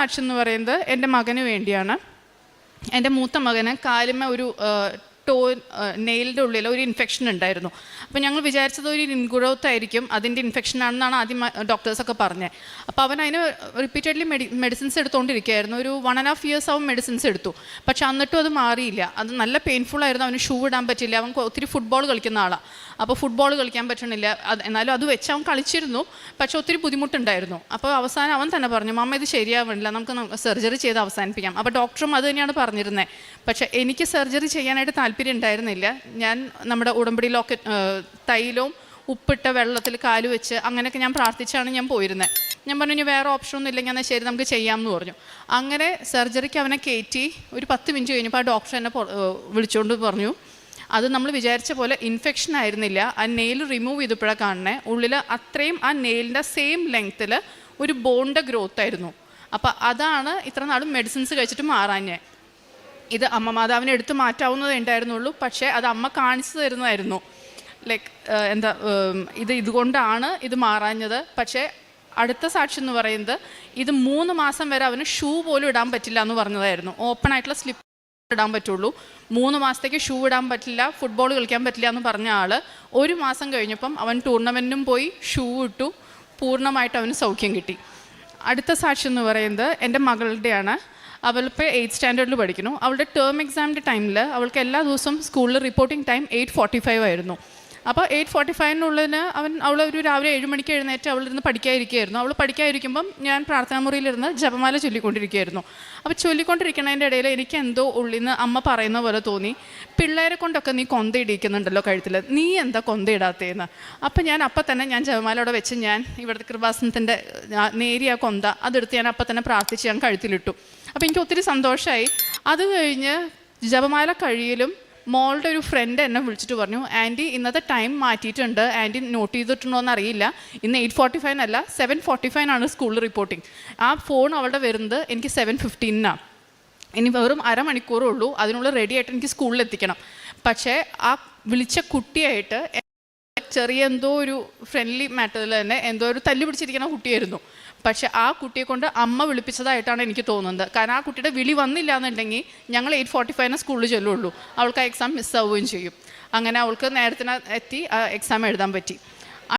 Action എന്ന് പറയുന്നത് എന്റെ മകന് വേണ്ടിയാണ്. എന്റെ മൂത്ത മകന് കാലിമ ഒരു ടോ നെയിലിന്റെ ഉള്ളിൽ ഒരു ഇൻഫെക്ഷൻ ഉണ്ടായിരുന്നു. അപ്പോൾ ഞങ്ങൾ വിചാരിച്ചത് ഒരു ഇൻഗ്രോത്ത് ആയിരിക്കും അതിന്റെ ഇൻഫെക്ഷൻ ആണെന്നാണ് ആദ്യം ഡോക്ടേഴ്സൊക്കെ പറഞ്ഞത് അപ്പോൾ അവൻ അതിന് റിപ്പീറ്റഡ്ലി മെഡി മെഡിസിൻസ് എടുത്തുകൊണ്ടിരിക്കുകയായിരുന്നു ഒരു വൺ ആൻഡ് ഹാഫ് ഇയേഴ്സ് അവൻ മെഡിസിൻസ് എടുത്തു. പക്ഷെ എന്നിട്ടും അത് മാറിയില്ല. അത് നല്ല പെയിൻഫുൾ ആയിരുന്നു. അവന് ഷൂ ഇടാൻ പറ്റില്ല. അവൻ ഒത്തിരി ഫുട്ബോൾ കളിക്കുന്ന ആളാണ് അപ്പോൾ ഫുട്ബോൾ കളിക്കാൻ പറ്റണില്ല. അത് എന്നാലും അത് വെച്ച് അവൻ കളിച്ചിരുന്നു. പക്ഷെ ഒത്തിരി ബുദ്ധിമുട്ടുണ്ടായിരുന്നു. അപ്പോൾ അവസാനം അവൻ തന്നെ പറഞ്ഞു മമ്മ ഇത് ശരിയാവണില്ല. നമുക്ക് സർജറി ചെയ്ത് അവസാനിപ്പിക്കാം. അപ്പോൾ ഡോക്ടറും അത് തന്നെയാണ് പറഞ്ഞിരുന്നത് പക്ഷേ എനിക്ക് സർജറി ചെയ്യാനായിട്ട് താല്പര്യം ഉണ്ടായിരുന്നില്ല. ഞാൻ നമ്മുടെ ഉടമ്പടി ലോക്കറ്റ് തൈലവും ഉപ്പിട്ട വെള്ളത്തിൽ കാൽ വെച്ച് അങ്ങനെയൊക്കെ ഞാൻ പ്രാർത്ഥിച്ചാണ് ഞാൻ പോയിരുന്നത് ഞാൻ പറഞ്ഞു ഇനി വേറെ ഓപ്ഷൻ ഒന്നും ഇല്ലെങ്കിൽ എന്നാൽ ശരി നമുക്ക് ചെയ്യാമെന്ന് പറഞ്ഞു. അങ്ങനെ സർജറിക്ക് അവനെ കയറ്റി ഒരു പത്ത് മിനിറ്റ് കഴിഞ്ഞപ്പോൾ ആ ഡോക്ടർ എന്നെ വിളിച്ചുകൊണ്ട് പറഞ്ഞു. അത് നമ്മൾ വിചാരിച്ച പോലെ ഇൻഫെക്ഷൻ ആയിരുന്നില്ല. ആ നെയിൽ റിമൂവ് ചെയ്തപ്പോഴാണ് കാണണേ ഉള്ളിൽ അത്രയും ആ നെയിലിന്റെ സെയിം ലെങ്ത്തിൽ ഒരു ബോണിന്റെ ഗ്രോത്ത് ആയിരുന്നു. അപ്പോൾ അതാണ് ഇത്ര നാളും മെഡിസിൻസ് കഴിച്ചിട്ട് മാറാഞ്ഞേ. ഇത് അമ്മ മാതാവിനെ എടുത്തു മാറ്റാവുന്നതേ ഉണ്ടായിരുന്നുള്ളൂ. പക്ഷേ അത് അമ്മ കാണിച്ചു തരുന്നതായിരുന്നു. ലൈക്ക് എന്താ ഇത് ഇതുകൊണ്ടാണ് ഇത് മാറാഞ്ഞത്. പക്ഷേ അടുത്ത സാക്ഷി എന്ന് പറയുന്നത് ഇത് മൂന്ന് മാസം വരെ അവന് ഷൂ പോലും ഇടാൻ പറ്റില്ല എന്ന് പറഞ്ഞതായിരുന്നു. ഓപ്പൺ ആയിട്ടുള്ള സ്ലിപ്പ് ഇടാൻ പറ്റുള്ളൂ. മൂന്ന് മാസത്തേക്ക് ഷൂ ഇടാൻ പറ്റില്ല ഫുട്ബോൾ കളിക്കാൻ പറ്റില്ല എന്ന് പറഞ്ഞ ആൾ ഒരു മാസം കഴിഞ്ഞപ്പം അവൻ ടൂർണമെന്റിനും പോയി ഷൂ ഇട്ടു. പൂർണമായിട്ട് അവന് സൗഖ്യം കിട്ടി. അടുത്ത സാക്ഷി എന്ന് പറയുന്നത് എന്റെ മകളുടെയാണ്. അവളിപ്പോൾ എയ്ത്ത് സ്റ്റാൻഡേർഡിൽ പഠിക്കുന്നു. അവളുടെ ടേം എക്സാമിന്റെ ടൈമിൽ അവൾക്ക് എല്ലാ ദിവസവും സ്കൂളിൽ reporting time eight forty five ആയിരുന്നു. അപ്പോൾ എയ്റ്റ് ഫോർട്ടി ഫൈവിനുള്ളതിന് അവൻ അവൾ ഒരു രാവിലെ ഏഴ് മണിക്ക് എഴുന്നേറ്റ് അവളിരുന്ന് പഠിക്കാതിരിക്കുകയായിരുന്നു. അവൾ പഠിക്കാതിരിക്കുമ്പം ഞാൻ പ്രാർത്ഥനാ മുറിയിലിരുന്ന് ജപമാല ചൊല്ലിക്കൊണ്ടിരിക്കുകയായിരുന്നു. അപ്പോൾ ചൊല്ലിക്കൊണ്ടിരിക്കുന്നതിന്റെ ഇടയിൽ എനിക്ക് എന്തോ ഉള്ളിൽ നിന്ന് അമ്മ പറയുന്ന പോലെ തോന്നി പിള്ളേരെ കൊണ്ടൊക്കെ നീ കൊന്ത കൊന്തയിടിക്കുന്നുണ്ടല്ലോ കഴുത്തിൽ നീ എന്താ കൊന്തയിടാത്തേന്ന്? അപ്പം ഞാൻ അപ്പം തന്നെ ഞാൻ ജപമാലയോടെ വെച്ച് ഞാൻ ഇവിടുത്തെ കൃപാസനത്തിന്റെ നേരിയ കൊന്ത അതെടുത്ത് ഞാൻ അപ്പം തന്നെ പ്രാർത്ഥിച്ച് ഞാൻ കഴുത്തിലിട്ടു. അപ്പോൾ എനിക്ക് ഒത്തിരി സന്തോഷമായി അത് കഴിഞ്ഞ് ജപമാല കഴിയലും മോളുടെ ഒരു ഫ്രണ്ട് എന്നെ വിളിച്ചിട്ട് പറഞ്ഞു ആന്റി ഇന്നത്തെ ടൈം മാറ്റിയിട്ടുണ്ട്. ആന്റി നോട്ട് ചെയ്തിട്ടുണ്ടോ എന്ന് അറിയില്ല ഇന്ന് എയ്റ്റ് ഫോർട്ടി അല്ല സെവൻ ഫോർട്ടി ഫൈവ് ആണ് സ്കൂളിൽ റിപ്പോർട്ടിംഗ് ആ ഫോൺ അവളുടെ വരുന്നത് എനിക്ക് സെവൻ ഫിഫ്റ്റീനാണ് ഇനി വെറും അരമണിക്കൂറേ ഉള്ളൂ. അതിനുള്ള റെഡി ആയിട്ട് എനിക്ക് സ്കൂളിൽ എത്തിക്കണം. പക്ഷേ ആ വിളിച്ച കുട്ടിയായിട്ട് ചെറിയ എന്തോ ഒരു ഫ്രണ്ട്ലി മാറ്ററിൽ തന്നെ എന്തോ ഒരു തല്ലു പിടിച്ചിരിക്കുന്ന കുട്ടിയായിരുന്നു. പക്ഷെ ആ കുട്ടിയെ കൊണ്ട് അമ്മ വിളിപ്പിച്ചതായിട്ടാണ് എനിക്ക് തോന്നുന്നത്. കാരണം ആ കുട്ടിയുടെ വിളി വന്നില്ല എന്നുണ്ടെങ്കിൽ ഞങ്ങൾ എയ്റ്റ് ഫോർട്ടി ഫൈവിന് സ്കൂളിൽ ചെല്ലുള്ളൂ. അവൾക്ക് ആ എക്സാം മിസ്സാവുകയും ചെയ്യും. അങ്ങനെ അവൾക്ക് നേരത്തിന് എത്തി ആ എക്സാം എഴുതാൻ പറ്റി.